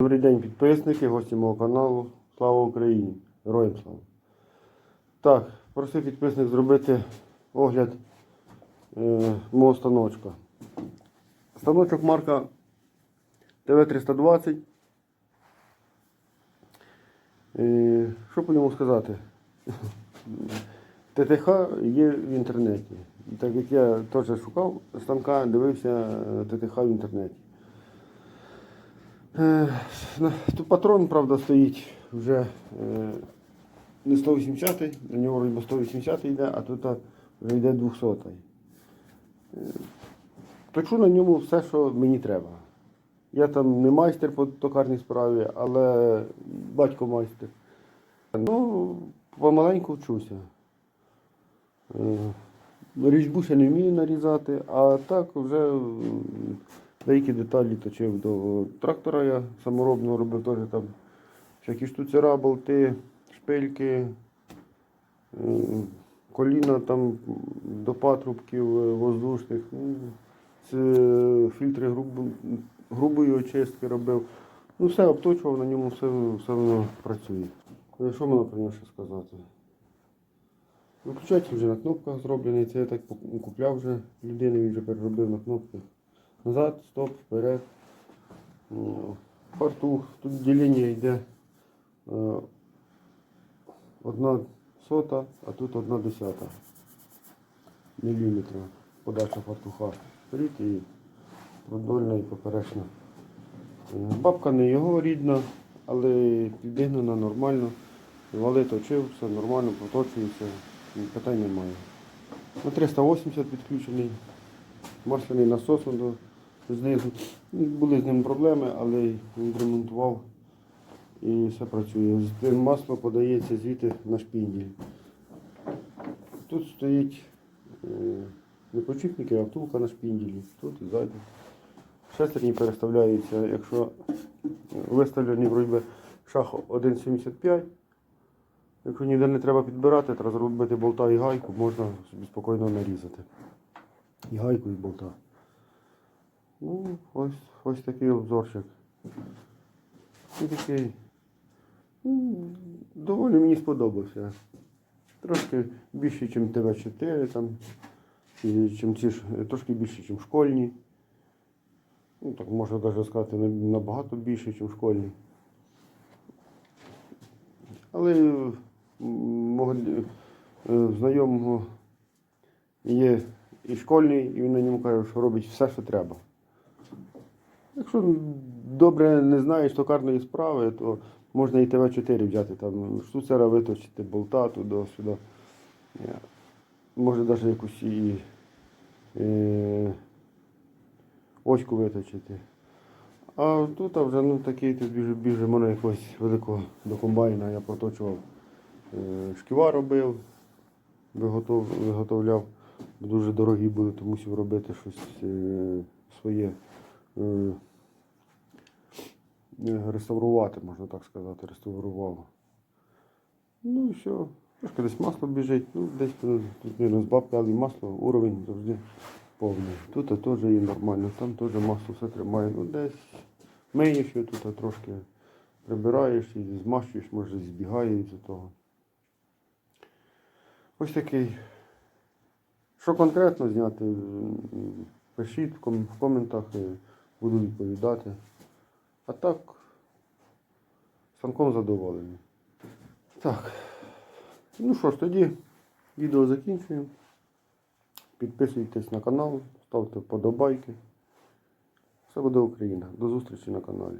Добрий день, підписники, гості мого каналу. Слава Україні! Героям слава! Так, просив підписник зробити огляд е, мого станочка. Станочок марка ТВ-320. Е, що по ньому сказати? ТТХ є в інтернеті. Так як я теж шукав станка, дивився е, ТТХ в інтернеті. Е, Тут патрон, правда, стоїть вже е, не 180-й, на нього вроді би 180 йде, а тут вже йде 200-й. Е, Точу на ньому все, що мені треба. Я там не майстер по токарній справі, але батько майстер. Ну, помаленьку вчуся. Е, Різьбу ще не вмію нарізати, а так вже деякі деталі точив до трактора. Я саморобно робив теж там всякі штуцера, болти, шпильки, е, коліна там до патрубків е, воздушних. ну, фільтри грубо- грубої очистки робив. Ну, все обточував, на ньому все, все воно працює. Е, Що можна про нього ще сказати? Виключатель вже на кнопках зроблений, це я так купляв вже людини, він вже переробив на кнопках. Назад, стоп, вперед. Фартух, тут ділення йде е, одна сота, а тут одна десята міліметра подача фартуха. Вперед і продольна і поперечна. Е, Бабка не його рідна, але підігнана нормально. Вали точив, все нормально, проточується, питань немає. На 380 підключений, масляний насос знизу. Ну, Були з ним проблеми, але він ремонтував і все працює. Масло подається звідти на шпіндель. Тут стоїть е, не почіпники, а втулка на шпінделі. Тут і ззаду. Шестерні переставляються, якщо виставлений вроді шах 1,75. Якщо ніде не треба підбирати, треба зробити болта і гайку, можна собі спокійно нарізати. І гайку, і болта. Ну, ось, ось такий обзорчик. І такий. ну, Доволі мені сподобався. Трошки більше, ніж ТВ4, там, і чим ці трошки більше, ніж школьні. Ну, так можна навіть сказати, набагато більше, ніж школьні. Але м, мого е, знайомого є і школьний, і він на ньому каже, що робить все, що треба. Якщо добре не знаєш токарної справи, то можна і ТВ-4 взяти, там штуцера виточити, болта туди-сюди. Е, Може навіть якусь і е, очку виточити. А тут а вже ну, такий тут більше, більше мене якогось великого до комбайна я проточував. Е, шківа робив, виготов, виготовляв. Дуже дорогі були, то мусив робити щось е, своє. Е, реставрувати, можна так сказати, реставрував. Ну і все. Трошки десь масло біжить, ну десь тут не розбавка, але масло, уровень завжди повний. Тут теж є нормально, там теж масло все тримає. Ну десь миєш його тут трошки прибираєш і змащуєш, може збігає із того. Ось такий. Що конкретно зняти, пишіть в коментах, і буду відповідати. А так, станком задоволений. Так. Ну що ж, тоді відео закінчуємо. Підписуйтесь на канал, ставте вподобайки. Все буде Україна. До зустрічі на каналі.